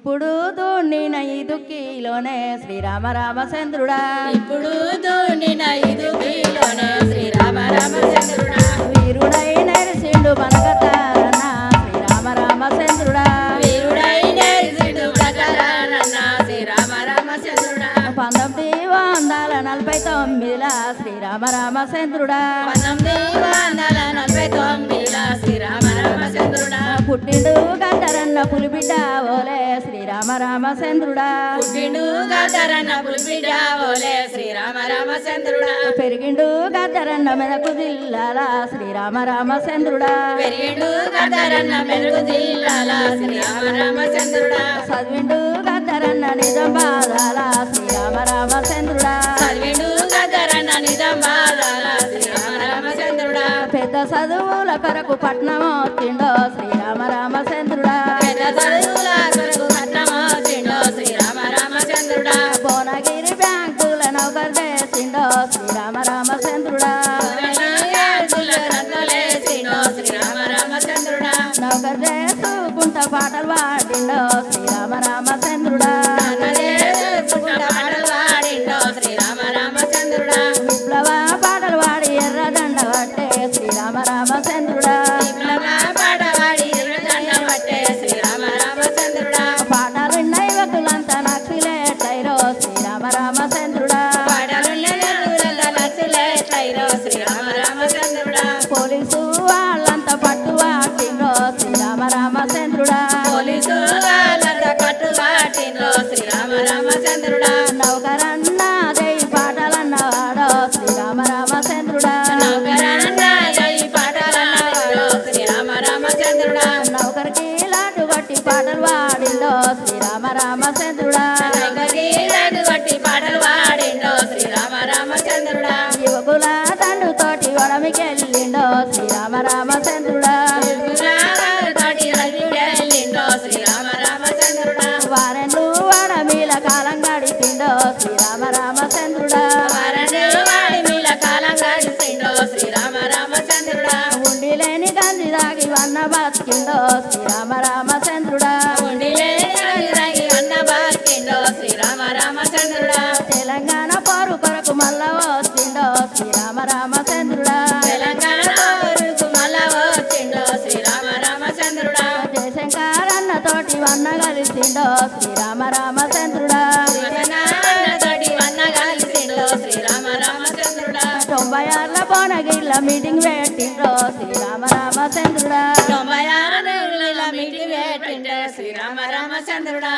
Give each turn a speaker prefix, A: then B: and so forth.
A: ఇప్పుడు దున్నిన ఈ దుఃఖిలోనే శ్రీరామ రామచంద్రుడా
B: ఇప్పుడు దున్నిన ఇదుకిలోనే శ్రీరామ రామచంద్రుడా
A: వీరుడై నరసిండు మనకతారన్న శ్రీరామ రామచంద్రుడా
B: వీరుడై నేర్చుడు ప్రకారానన్న శ్రీరామ రామచంద్రుడా
A: పంతొమ్మిది వందల నలభై తొమ్మిదిలా శ్రీరామ రామచంద్రుడా
B: పంతొమ్మిది
A: గద్దరన్న పులిబిడ్డ ఓలే శ్రీరామ రామచంద్రుడా
B: పుట్టిండు గదరన్న పులిబిడ్డ ఓలే శ్రీరామ రామచంద్రుడా
A: పెరిగిండు గద్దరన్న మెదకు జిల్లాల శ్రీరామ రామచంద్రుడా
B: పెరిగిండు గదరన్న మెరుగు జిల్లాల శ్రీరామ రామచంద్రుడా
A: చదివిండు గద్దరన్న నిజం బాధాల శ్రీరామ రామచంద్రుడా
B: చదివిండు గదరన్న నిజామాబాదాల శ్రీరామ రామచంద్రుడా
A: పెద్ద చదువుల కొరకు పట్నం వచ్చిండో శ్రీరామ రామచంద్రుడా చేసుకుంటా పాటలు పాడిండో శ్రీరామ రామచంద్రుడా
B: నన్నదేసుకుంట పాటలు పాడిండో శ్రీరామ రామచంద్రుడా
A: విప్లవ పాటలు పాడి ఎర్రదండ పట్టే శ్రీరామ రామచంద్రుడా
B: విప్లవ పాటవాడి ఎర్రదండ పట్టే శ్రీరామ రామచంద్రుడా
A: పాటలు యువకులంతా నక్సిలేటైరో శ్రీరామ రామచంద్రుడా
B: పాటలు నచ్చులేటైరో శ్రీరామ రామచంద్రుడా
A: పోలీసు రామచంద్రుడా నౌకరికి లాటు కొట్టి పాటలు పాడిండో శ్రీరామ రామచంద్రుడా
B: నౌకరి రెండు కొట్టి పాటలు పాడిండో శ్రీరామ రామచంద్రుడా
A: యువకుల తండ్రితోటి వడమికెళ్ళిండో శ్రీరామ రామచంద్రుడా
B: శ్రీరామ రామచంద్రుడా. రగి అన్న బాకిండో శ్రీరామ రామచంద్రుడా.
A: తెలంగాణ పౌరు కొరకు మల్ల వచ్చిండో శ్రీరామ రామచంద్రుడా.
B: తెలంగాణ ఊరుకు మళ్ళా వచ్చిండో శ్రీరామ రామచంద్రుడా.
A: జయశంకర్ అన్న తోటి కలిసిండో శ్రీరామ రామచంద్రుడా.
B: రామచంద్రుడా
A: తొంభై ఆరుల బోనగిరిల మీటింగ్ పెట్టిండ్రో శ్రీరామ రామచంద్రుడా
B: తొంభై ఆరు నెలల మీటింగ్ పెట్టిండో శ్రీరామ రామచంద్రుడా